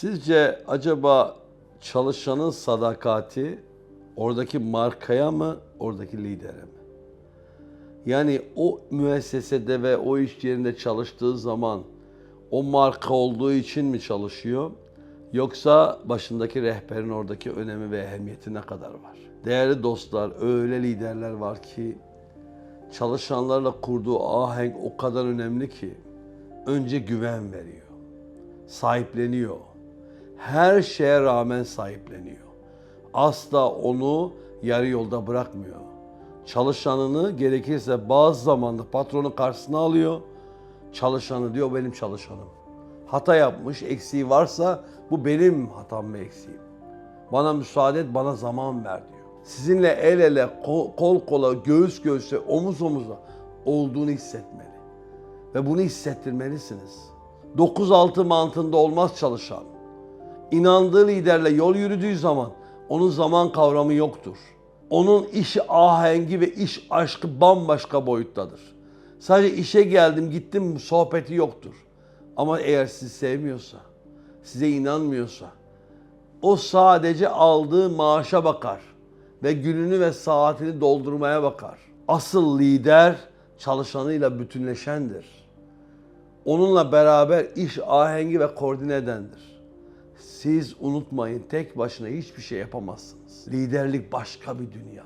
Sizce acaba çalışanın sadakati oradaki markaya mı, oradaki lidere mi? Yani o müessesede ve o iş yerinde çalıştığı zaman o marka olduğu için mi çalışıyor? Yoksa başındaki rehberin oradaki önemi ve ehemmiyeti ne kadar var? Değerli dostlar, öyle liderler var ki çalışanlarla kurduğu ahenk o kadar önemli ki önce güven veriyor, sahipleniyor. Her şeye rağmen sahipleniyor. Asla onu yarı yolda bırakmıyor. Çalışanını gerekirse bazı zamanda patronu karşısına alıyor. Çalışanı diyor benim çalışanım. Hata yapmış, eksiği varsa bu benim hatam ve eksiğim. Bana müsaade et, bana zaman ver diyor. Sizinle el ele, kol kol kola, göğüs göğüse, omuz omuza olduğunu hissetmeli. Ve bunu hissettirmelisiniz. 9-6 mantığında olmaz çalışan. İnandığı liderle yol yürüdüğü zaman onun zaman kavramı yoktur. Onun iş ahengi ve iş aşkı bambaşka boyuttadır. Sadece işe geldim gittim sohbeti yoktur. Ama eğer sizi sevmiyorsa, size inanmıyorsa, o sadece aldığı maaşa bakar ve gününü ve saatini doldurmaya bakar. Asıl lider çalışanıyla bütünleşendir. Onunla beraber iş ahengi ve koordine edendir. Siz unutmayın tek başına hiçbir şey yapamazsınız. Liderlik başka bir dünya,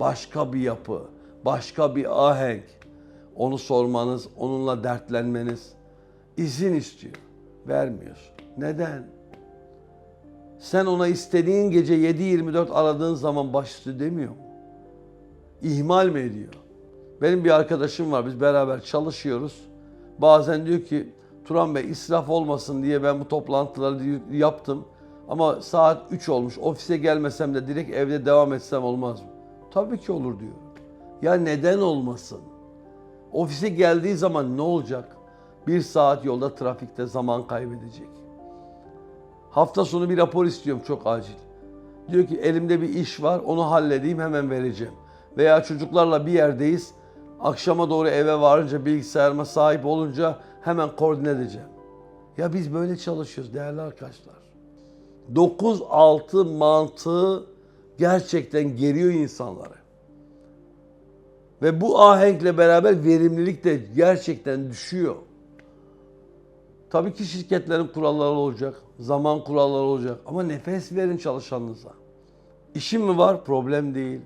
başka bir yapı, başka bir ahenk. Onu sormanız, onunla dertlenmeniz izin istiyor. Vermiyorsun. Neden? Sen ona istediğin gece 7-24 aradığın zaman başüstü demiyor mu? İhmal mi ediyor? Benim bir arkadaşım var, biz beraber çalışıyoruz. Bazen diyor ki, Turan Bey israf olmasın diye ben bu toplantıları yaptım. Ama saat 3 olmuş, ofise gelmesem de direkt evde devam etsem olmaz mı? Tabii ki olur diyor. Ya neden olmasın? Ofise geldiği zaman ne olacak? Bir saat yolda trafikte zaman kaybedecek. Hafta sonu bir rapor istiyorum çok acil. Diyor ki elimde bir iş var onu halledeyim hemen vereceğim. Veya çocuklarla bir yerdeyiz. Akşama doğru eve varınca bilgisayarıma sahip olunca hemen koordine edeceğim. Ya biz böyle çalışıyoruz değerli arkadaşlar. 9-6 mantığı gerçekten geriyor insanları. Ve bu ahenkle beraber verimlilik de gerçekten düşüyor. Tabii ki şirketlerin kuralları olacak, zaman kuralları olacak ama nefes verin çalışanınıza. İşim mi var? Problem değil.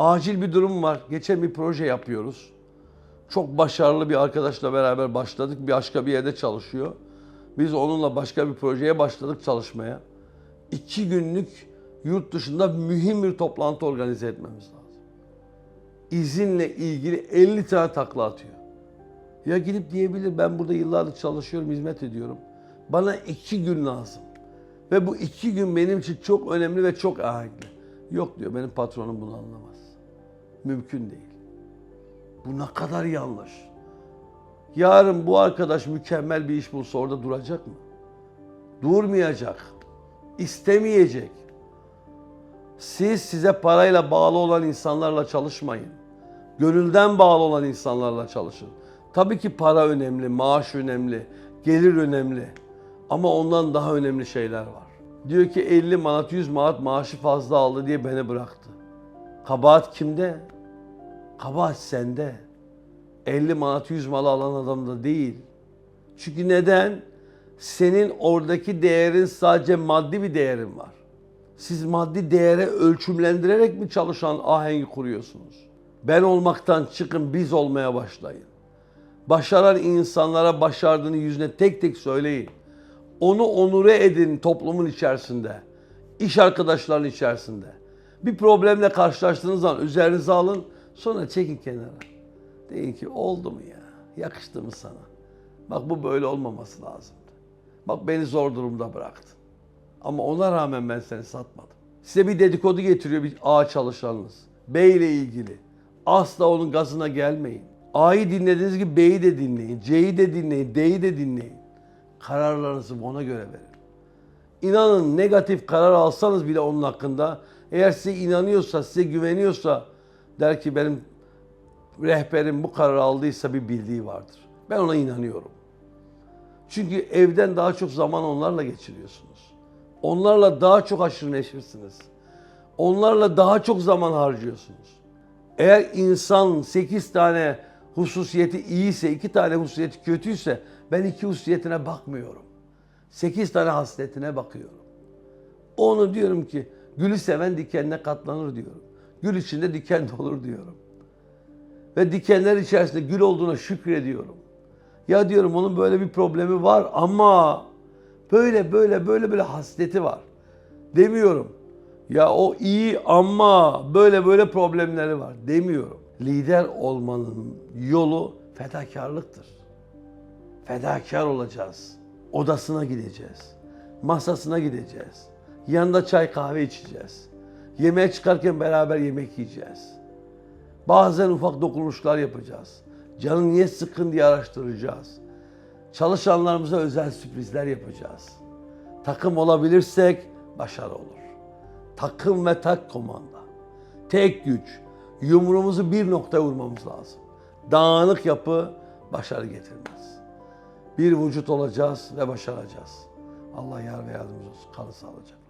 Acil bir durum var. Geçen bir proje yapıyoruz. Çok başarılı bir arkadaşla beraber başladık. Bir başka bir yerde çalışıyor. Biz onunla başka bir projeye başladık çalışmaya. İki günlük yurt dışında mühim bir toplantı organize etmemiz lazım. İzinle ilgili 50 tane takla atıyor. Ya gidip diyebilir ben burada yıllardır çalışıyorum, hizmet ediyorum. Bana iki gün lazım. Ve bu iki gün benim için çok önemli ve çok ahenkli. Yok diyor benim patronum bunu anlamaz. Mümkün değil. Bu ne kadar yanlış. Yarın bu arkadaş mükemmel bir iş bulsa orada duracak mı? Durmayacak. İstemeyecek. Siz size parayla bağlı olan insanlarla çalışmayın. Gönülden bağlı olan insanlarla çalışın. Tabii ki para önemli, maaş önemli, gelir önemli. Ama ondan daha önemli şeyler var. Diyor ki 50 manat 100 manat maaşı fazla aldı diye beni bıraktı. Kabahat kimde? Kabahat sende. 50 manat 100 mal alan adamda değil. Çünkü neden? Senin oradaki değerin sadece maddi bir değerin var. Siz maddi değere ölçümlendirerek mi çalışan ahengi kuruyorsunuz? Ben olmaktan çıkın biz olmaya başlayın. Başaran insanlara başardığını yüzüne tek tek söyleyin. Onu onure edin toplumun içerisinde. iş arkadaşlarının içerisinde. Bir problemle karşılaştığınız zaman üzerinize alın. Sonra çekin kenara. Deyin ki oldu mu ya? Yakıştı mı sana? Bak bu böyle olmaması lazımdı. Bak beni zor durumda bıraktın. Ama ona rağmen ben seni satmadım. Size bir dedikodu getiriyor bir A çalışanınız. B ile ilgili. Asla onun gazına gelmeyin. A'yı dinlediğiniz gibi B'yi de dinleyin. C'yi de dinleyin. D'yi de dinleyin. Kararlarınızı ona göre verin. İnanın negatif karar alsanız bile onun hakkında eğer size inanıyorsa, size güveniyorsa der ki benim rehberim bu kararı aldıysa bir bildiği vardır. Ben ona inanıyorum. Çünkü evden daha çok zaman onlarla geçiriyorsunuz. Onlarla daha çok aşırı neşirsiniz. Onlarla daha çok zaman harcıyorsunuz. Eğer insan 8 tane hususiyeti iyiyse, 2 tane hususiyeti kötüyse ben iki hususiyetine bakmıyorum. 8 tane hasletine bakıyorum. Onu diyorum ki gülü seven dikenine katlanır diyorum. Gül içinde diken de olur diyorum. Ve dikenler içerisinde gül olduğuna şükrediyorum. Ya diyorum onun böyle bir problemi var ama böyle böyle böyle böyle hasleti var. Demiyorum. Ya o iyi ama böyle böyle problemleri var demiyorum. Lider olmanın yolu fedakarlıktır. Fedakar olacağız. Odasına gideceğiz. Masasına gideceğiz. Yanında çay kahve içeceğiz. Yemeğe çıkarken beraber yemek yiyeceğiz. Bazen ufak dokunuşlar yapacağız. Canın niye sıkın diye araştıracağız. Çalışanlarımıza özel sürprizler yapacağız. Takım olabilirsek başarı olur. Takım ve tak komanda. Tek güç. Yumruğumuzu bir noktaya vurmamız lazım. Dağınık yapı başarı getirmez. Bir vücut olacağız ve başaracağız. Allah yar ve yardımcımız olsun. Kalın sağlıcakla.